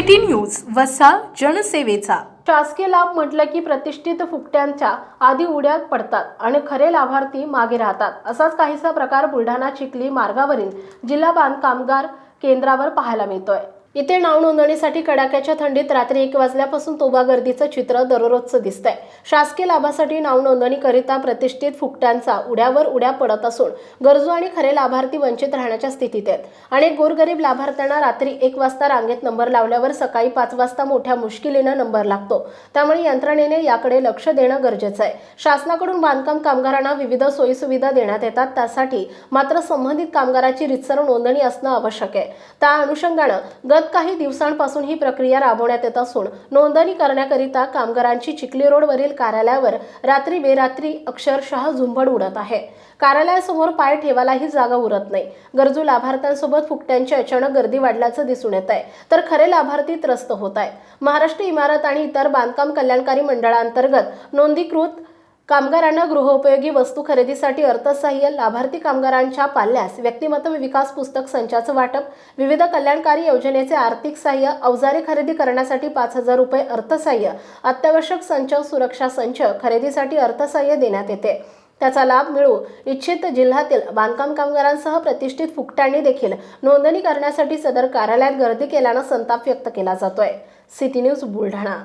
City news वसा जनसेवेचा. शासकीय लाभ म्हटलं की प्रतिष्ठित फुकट्यांच्या आधी उड्यात पडतात आणि खरे लाभार्थी मागे राहतात. असाच काहीसा प्रकार बुलढाणा चिखली मार्गावरील जिल्हा बांध कामगार केंद्रावर पाहायला मिळतोय. इथे नाव नोंदणीसाठी कडाक्याच्या थंडीत रात्री एक वाजल्यापासून तोबा गर्दीचं चित्र दररोजचं दिसतंय. शासकीय लाभासाठी नाव नोंदणीकरिता प्रतिष्ठित फुकट्यांचा उड्यावर उड्या पडत असून गरजू आणि खरे लाभार्थी वंचित राहण्याच्या स्थितीत आहेत. अनेक गोरगरीब लाभार्थ्यांना रात्री एक वाजता रांगेत नंबर लावल्यावर सकाळी पाच वाजता मोठ्या मुश्किलीनं नंबर लागतो. त्यामुळे यंत्रणेने याकडे लक्ष देणं गरजेचं आहे. शासनाकडून बांधकाम कामगारांना विविध सोयीसुविधा देण्यात येतात. त्यासाठी मात्र संबंधित कामगाराची रितसर नोंदणी असणं आवश्यक आहे. त्या अनुषंगानं गत काही दिवसांपासून ही प्रक्रिया राबवण्यात येत असून नोंदणी करण्याकरिता कामगारांची चिखली रोडवरील कार्यालयावर रात्री बेरात्री अक्षरशः झुंबड उडत आहे. कार्यालयासमोर पाय ठेवायलाही जागा उरत नाही. गरजू लाभार्थ्यांसोबत फुकट्यांची अचानक गर्दी वाढल्याचं दिसून येत आहे. तर खरे लाभार्थी त्रस्त होत आहे महाराष्ट्र इमारत आणि इतर बांधकाम कल्याणकारी मंडळांतर्गत नोंदीकृत कामगारांना गृहोपयोगी वस्तू खरेदीसाठी अर्थसहाय्य लाभार्थी कामगारांच्या पाल्यास व्यक्तिमत्व विकास पुस्तक संचाचं वाटप विविध कल्याणकारी योजनेचे आर्थिक सहाय्य अवजारे खरेदी करण्यासाठी पाच हजार रुपये अर्थसहाय्य अत्यावश्यक संच सुरक्षा संच खरेदीसाठी अर्थसहाय्य देण्यात येते. त्याचा लाभ मिळू इच्छित जिल्ह्यातील बांधकाम कामगारांसह प्रतिष्ठित फुकट्यांनी देखील नोंदणी करण्यासाठी सदर कार्यालयात गर्दी केल्यानं संताप व्यक्त केला जातोय. City news Buldhana.